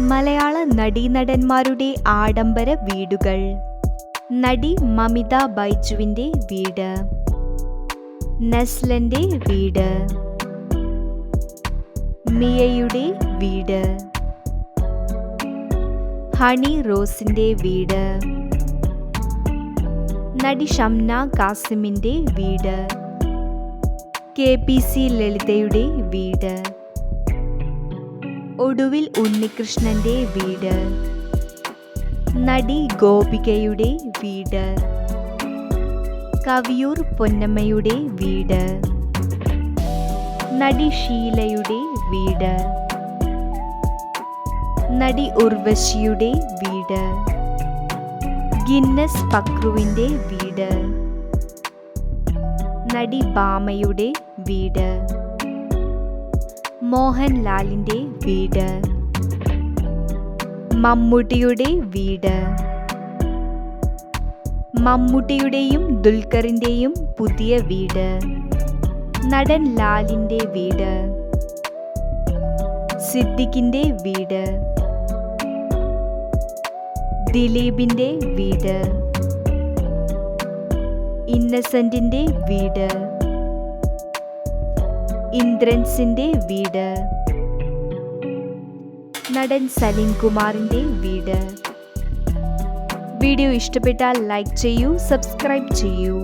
മലയാള നടീനടന്മാരുടെ ആഡംബര വീടുകൾ. നടി മമിത ബൈജുവിന്റെ വീട്. നെസ്ലന്റെ വീട്. മിയയുടെ വീട്. ഹണി റോസിന്റെ വീട്. നടി ഷംന കാസിമിന്റെ വീട്. കെ പി സി ലളിതയുടെ വീട്. ഒടുവിൽ ഉണ്ണികൃഷ്ണന്റെ വീട്. നടി ഗോപികയുടെ വീട്. കവിയൂർ പൊന്നമ്മയുടെ വീട്. നടി ഷീലയുടെ വീട്. നടി ഉർവശിയുടെ വീട്. ഗിന്നസ് പക്രുവിന്റെ വീട്. നടി ബാമയുടെ വീട്. മോഹൻലാലിന്റെ വീട്. മമ്മൂട്ടിയുടെ വീട്. മമ്മൂട്ടിയുടെയും ദുൽഖറിന്റെയും പുതിയ വീട്. നടൻ ലാലിന്റെ വീട്. സിദ്ദിഖിന്റെ വീട്. ദിലീപിന്റെ വീട്. ഇന്നസെന്റിന്റെ വീട്. ഇന്ദ്രൻസിന്റെ വീട്. നടൻ സലീം കുമാറിന്റെ വീട്. വീഡിയോ ഇഷ്ടപ്പെട്ടാൽ ലൈക്ക് ചെയ്യൂ സബ്സ്ക്രൈബ് ചെയ്യൂ.